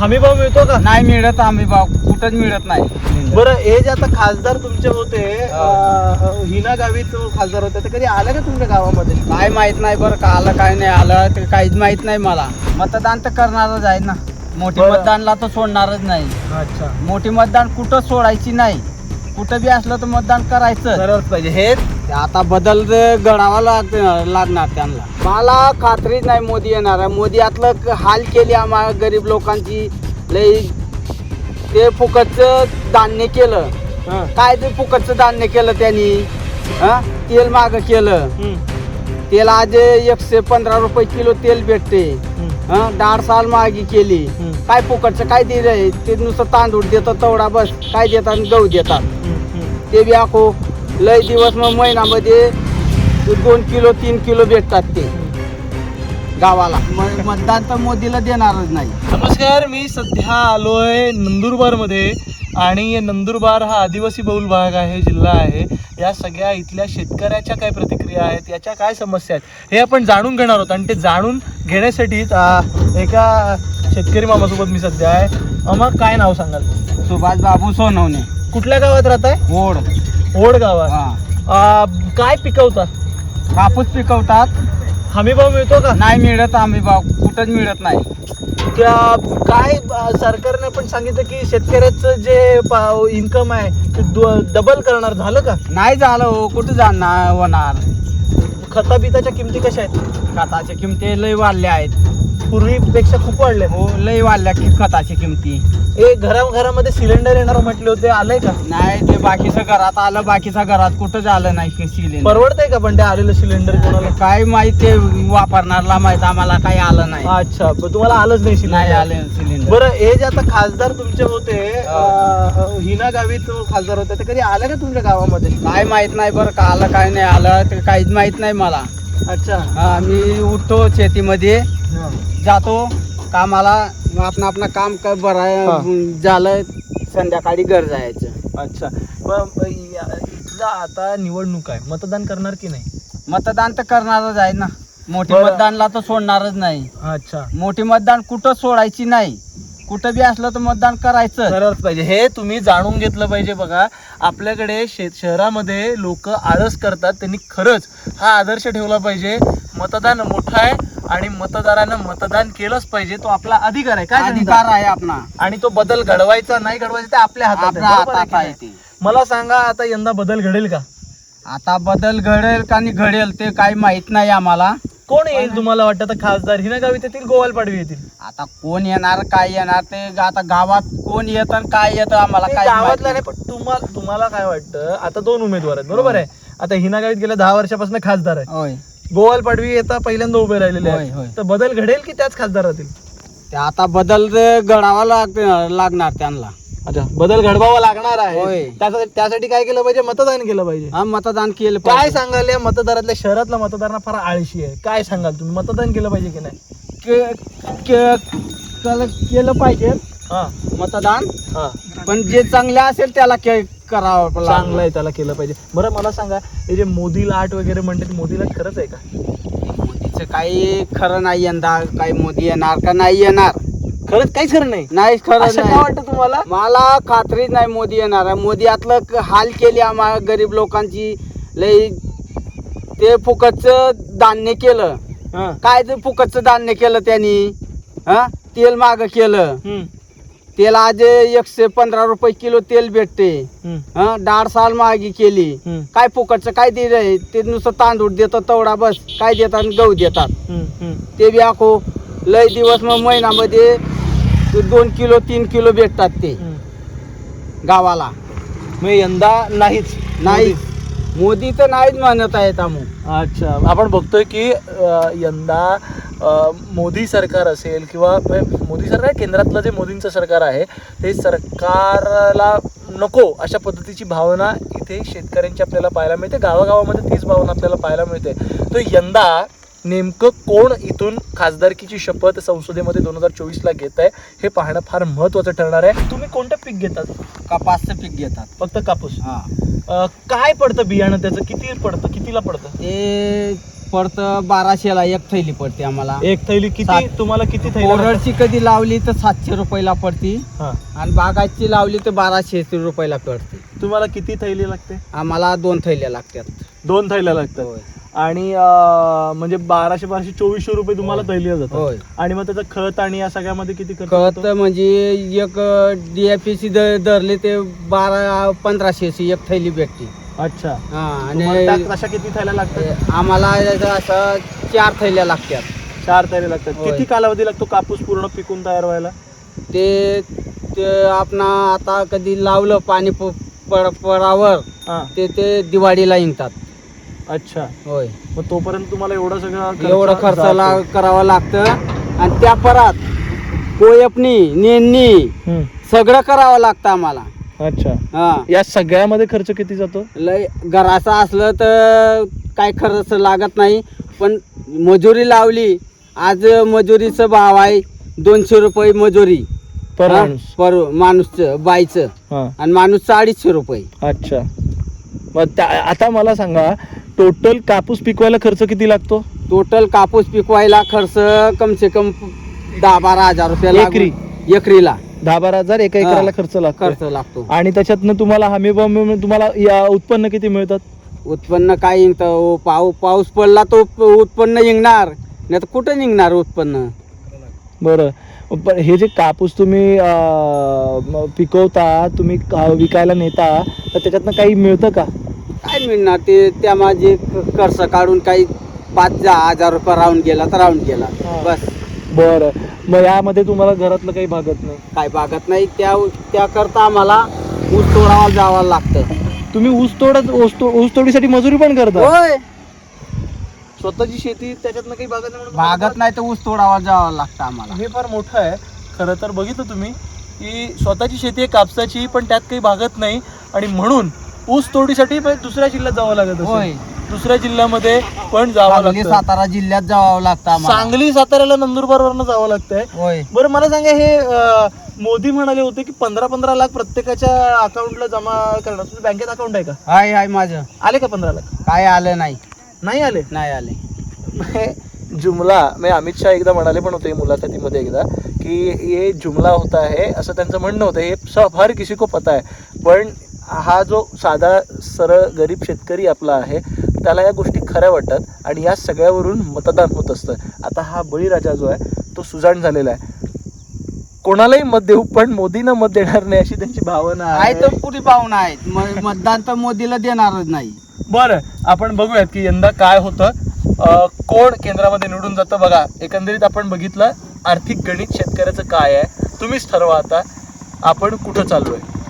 हमी भाव मिळतो का? नाही मिळत आम्ही भाव. कुठंच मिळत नाही. बरं हे जे आता खासदार तुमचे होते अं, हिना गावीत खासदार होते. ते कधी आले का तुमच्या गावामध्ये? काय माहीत नाही बरं का आलं काय नाही आलं ते काहीच माहीत नाही मला. मतदान तर करणारच आहे ना. मोठी बरं. मतदानला तर सोडणारच नाही. अच्छा. मोठी मतदान कुठं सोडायची नाही. कुठं बी असलं तर मतदान करायचं. करायलाच पाहिजे. हे ते आता बदल घडावा लाग लागणार त्यांना. मला खात्रीच नाही मोदी येणार आहे. मोदी यातलं क- हाल केली आम्हाला गरीब लोकांची. लई ते फुकटचं धान्य केलं. काय ते फुकटचं धान्य केलं त्यांनी? हं? तेल माग केलं. तेल आज एकशे पंधरा रुपये किलो तेल भेटते? डाळ साल मागी केली. काय फुकटचं काय दिलंय? ते नुसतं तांदूळ देतात तेवढा बस. काय देतात? गहू देतात. ते बी आखो. लय दिवस मग महिन्यामध्ये दोन किलो तीन किलो भेटतात ते. गावाला. म- मतदान तर मोदीला देणारच नाही. नमस्कार मी सध्या आलोय नंदुरबारमध्ये आणि नंदुरबार हा आदिवासी बहुल भाग आहे जिल्हा आहे. या सगळ्या इथल्या शेतकऱ्याच्या काय प्रतिक्रिया आहेत याच्या काय समस्या आहेत हे आपण जाणून घेणार आहोत. आणि ते जाणून घेण्यासाठीच आ, एका शेतकरी मामासोबत मी सध्या आहे. मामा काय नाव सांगाल? सुभाष बाबू सोनवणे. कुठल्या गावात राहताय? ओढ. ओढ गावात हा. आ, काय पिकवता कापूस पिकवतात. हमी भाव मिळतो का? नाही मिळत आम्ही भाव कुठंच मिळत नाही. त्या- काय सरकारने पण सांगितलं की शेतकऱ्याचं जे इन्कम आहे ते डबल करणार. झालं का? नाही झालं हो. कुठं जाणार होणार? खता बिताच्या किमती कशा आहेत? खताच्या किमती लय वाढल्या आहेत. पूर्वीपेक्षा खूप वाढले हो लय वाढल्या की खताची किमती. हे घरा घरामध्ये सिलेंडर येणार म्हटले होते आलंय का? नाही ते बाकीचं घरात आलं बाकीच्या घरात कुठं झालं नाही की सिलेंडर परवडतंय का पण ते आलेलं सिलेंडर कोणाला? काय माहिती ते वापरणारला माहीत आम्हाला काही आलं नाही. अच्छा पण तुम्हाला आलंच नाही नाही सिलेंडर आले सिलेंडर बरं हे जे आता खासदार तुमचे होते अ, हिना गावीत खासदार होते ते कधी आले का तुमच्या गावामध्ये? काय माहीत नाही बरं का आलं काय नाही आलं ते काहीच माहीत नाही मला. अच्छा हा, मी उठतो शेतीमध्ये. जातो कामाला आपण आपलं काम. बरं झालं संध्याकाळी घर जायचं. अच्छा. पण या- इथला आता निवडणूक आहे. मतदान करणार की नाही? मतदान तर करणारच आहे ना. मोठी बरं. मतदानला तर सोडणारच नाही. अच्छा. मोठी मतदान कुठं सोडायची नाही. कुठं बी असलं तर मतदान करायचं करायलाच पाहिजे. हे तुम्ही जाणून घेतलं पाहिजे बघा. आपल्याकडे शहरामध्ये लोक आळस करतात. त्यांनी खरंच हा आदर्श ठेवला पाहिजे. मतदान मोठं आहे आणि मतदारानं मतदान केलंच पाहिजे. तो आपला अधिकार आहे. काय अधिकार आहे आपला. आणि तो बदल घडवायचा नाही घडवायचा ते आपल्या हातात आपल्या आहे. बरोबर आहे हातात की आहे नाही? ते. मला सांगा आता यंदा बदल घडेल का? आता बदल घडेल का नाही घडेल ते काही माहीत नाही आम्हाला. कोण येईल तुम्हाला वाटतं? आता खासदार हिना गावीत येतील गोवाल पाडवी येतील. आता कोण येणार काय येणार ते आता गावात कोण येतं आणि काय येतं आम्हाला ते काय गावातलं नाही. पण तुम्हाला तुम्हाला काय वाटतं? आता दोन उमेदवार आहेत बरोबर आहे? आता हिना गावीत गेल्या दहा वर्षापासून खासदार आहे होय. गोवाल पाडवी येता पहिल्यांदा उभे राहिलेले होय, होय. आहेत तर बदल घडेल की त्याच खासदार राहतील ते आता बदल घडावा लाग लागणार त्यांना. अच्छा बदल घडवावा लागणार होय. आहे त्यासाठी त्यासाठी काय केलं पाहिजे? मतदान केलं पाहिजे. हा मतदान केलं काय पाहिजे. सांगाल या मतदारातल्या शहरातला मतदारांना फार आळशी आहे? काय सांगाल तुम्ही? मतदान केलं पाहिजे की नाही? के- के- केलं केलं पाहिजे. हा. मतदान. हा. पण जे चांगले असेल त्याला के- करावं लागणार. चांगलं आहे त्याला केलं पाहिजे. बरं मला सांगा हे जे मोदी लाट वगैरे म्हणतात मोदी लाट खरंच आहे का? मोदीचं काही खरं नाही यंदा काही मोदी येणार का? नाही येणार. खरंच काहीच खरं नाही. नाही खरं असं का नाही वाटतं तुम्हाला? मला खात्रीच नाही मोदी येणार आहे. मोदी यातलं क- हाल केली आम्हाला गरीब लोकांची. लई ते फुकटचं धान्य केलं. हा. काय ते फुकटचं धान्य केलं त्यांनी? हा? तेल माग केलं. हम्म. तेल आज एकशे पंधरा रुपये किलो तेल भेटते. हम्म. हा? डाळ साल मागी केली. हम्म. काय फुकटचं काय दिलंय ते नुसतं तांदूळ देतात तेवढा बस. काय देतात? आणि गहू देतात. हम्म. हम्म. ते बी आखो लय दिवस मग महिन्यामध्ये दोन किलो तीन किलो भेटतात ते. गावाला. मग यंदा नाहीच. नाही. मोदी तर नाहीच म्हणत आहेत आम्ही अच्छा. आपण बघतोय की अ, यंदा अ, मोदी सरकार असेल किंवा म्हणजे मोदी सरकार केंद्रातलं जे मोदींचं सरकार आहे ते सरकारला नको अशा पद्धतीची भावना इथे शेतकऱ्यांची आपल्याला पाहायला मिळते. गावागावामध्ये तीच भावना आपल्याला पाहायला मिळते. तर यंदा नेमकं कोण इथून खासदारकीची शपथ संसदेमध्ये दोन हजार चोवीसला घेत आहे हे पाहणं फार महत्त्वाचं ठरणार आहे. तुम्ही कोणतं पीक घेतात? कपासचं पीक घेतात. फक्त कापूस. हा. अ, काय पडतं बियाणं त्याचं? किती पडतं? कितीला पडतं? ते पडतं बाराशेला एक थैली पडते आम्हाला. एक थैली किती? सात. तुम्हाला किती थैली कधी लावली तर सातशे रुपयाला पडती. हा. आणि बागाची लावली तर बाराशे रुपयाला पडते. तुम्हाला किती थैली लागते? आम्हाला दोन थैल्या लागतात. दोन थैल्या लागतात. होय. आणि अं, म्हणजे बाराशे बाराशे चोवीसशे रुपये तुम्हाला जातात. होय. आणि मग त्याचं खत आणि या सगळ्यामध्ये किती खर्च खत होतो? म्हणजे एक डीएपीसी धरले ते बारा पंधराशेची एक थैली भेटते. अच्छा. हा तुम्हाला आणि तशा किती थैल्या लागतात? आम्हाला असं चार थैल्या लागतात. चार थैल्या लागतात. होय. किती कालावधी लागतो कापूस पूर्ण पिकून तयार व्हायला? ते ते आपण आता कधी लावलं पाणी प- पड पडावर हा. ते ते दिवाळीला इंगतात अच्छा. होय. मग तोपर्यंत तुम्हाला एवढं सगळं एवढं खर्च जातो. ला- करावं लागतं. आणि त्या परत कोयपणी नेणणी हम्म. सगळं करावं लागतं आम्हाला. अच्छा. हा. या सगळ्यामध्ये खर्च किती जातो? लय घराचं असलं तर काय खर्च लागत नाही. पण मजुरी लावली आज मजुरीचं भाव आहे दोनशे रुपये मजुरी. पर हा? माणूस. पर माणूसचं बाईचं. हा. आणि माणूसचं अडीचशे रुपये. अच्छा. मग त्या आता मला सांगा टोटल कापूस पिकवायला खर्च किती लागतो? टोटल कापूस पिकवायला खर्च कम से कम दहा बारा हजार रुपये लागून- एकरी? एकरीला. दहा बारा हजार एका हा. एकराला खर्च लागतो खर्च लागतो. आणि त्याच्यातनं तुम्हाला हमी भाव मिळून तुम्हाला या उत्पन्न किती मिळतात? उत्पन्न काय ओ, पाऊ पाऊस पडला तो प- उत्पन्न निघणार. नाही तर कुठं निघणार उत्पन्न? बरं. पण हे जे कापूस तुम्ही अं, म- पिकवता तुम्ही का- विकायला नेता तर त्याच्यातनं काही मिळतं का? काय मिळणार? ते त्या माझे खर्च काढून काही पाच दहा हजार रुपये राहून गेला तर राहून गेला. हा. बस. बरं. मग यामध्ये तुम्हाला घरातलं काही भागत नाही? काय बागत नाही. त्या त्याकरता आम्हाला ऊस तोडावा जावं लागतं. तुम्ही ऊस तोडत ऊस तो- ऊस तोडीसाठी मजुरी पण करता? होय. स्वतःची शेती त्याच्यातनं काही भागत नाही भागत नाही तर ऊस तोडावा जावं लागतं आम्हाला. हे फार मोठं आहे. खरं तर बघितलं तुम्ही की स्वतःची शेती आहे कापसाची पण त्यात काही भागत नाही. आणि म्हणून ऊस तोडीसाठी पण दुसऱ्या जिल्ह्यात जावं लागत असेल. होय. दुसऱ्या जिल्ह्यामध्ये पण जावं सांगली लागतं. सातारा जिल्ह्यात जावं लागतं आम्हाला. सांगली साताऱ्याला नंदुरबार वरनं जावं लागतंय. होय. बरं मला सांगा हे अं, मोदी म्हणाले होते की पंधरा पंधरा लाख प्रत्येकाच्या अकाउंटला जमा करणार. तुम्ही बँकेत अकाउंट आहे का? हाय हाय माझं. आले का पंधरा लाख? काय आलं नाही. नाही आले? नाही आले. जुमला मैं अमित शाह एकदा म्हणाले पण होते मुलाखतीमध्ये एकदा की ये जुमला होता है असं त्यांचं म्हणणं होतं. हे सब हर किसी को पता आहे पण हा जो साधा सरळ गरीब शेतकरी आपला आहे त्याला या गोष्टी खऱ्या वाटतात आणि या सगळ्यावरून मतदान होत असतं. आता हा बळीराजा जो आहे तो सुजाण झालेला आहे. कोणालाही मत देऊ पण मोदींना मत देणार नाही अशी त्यांची भावना आहे. तर पुरी पाहुणा आहेत? म- मतदान तर मोदीला देणारच नाही. बरं आपण बघूयात की यंदा काय होतं. अं, कोण केंद्रामध्ये निवडून जातं? बघा एकंदरीत आपण बघितलं आर्थिक गणित शेतकऱ्याचं काय आहे? तुम्हीच ठरवा आता. आपण कुठं चाललोय?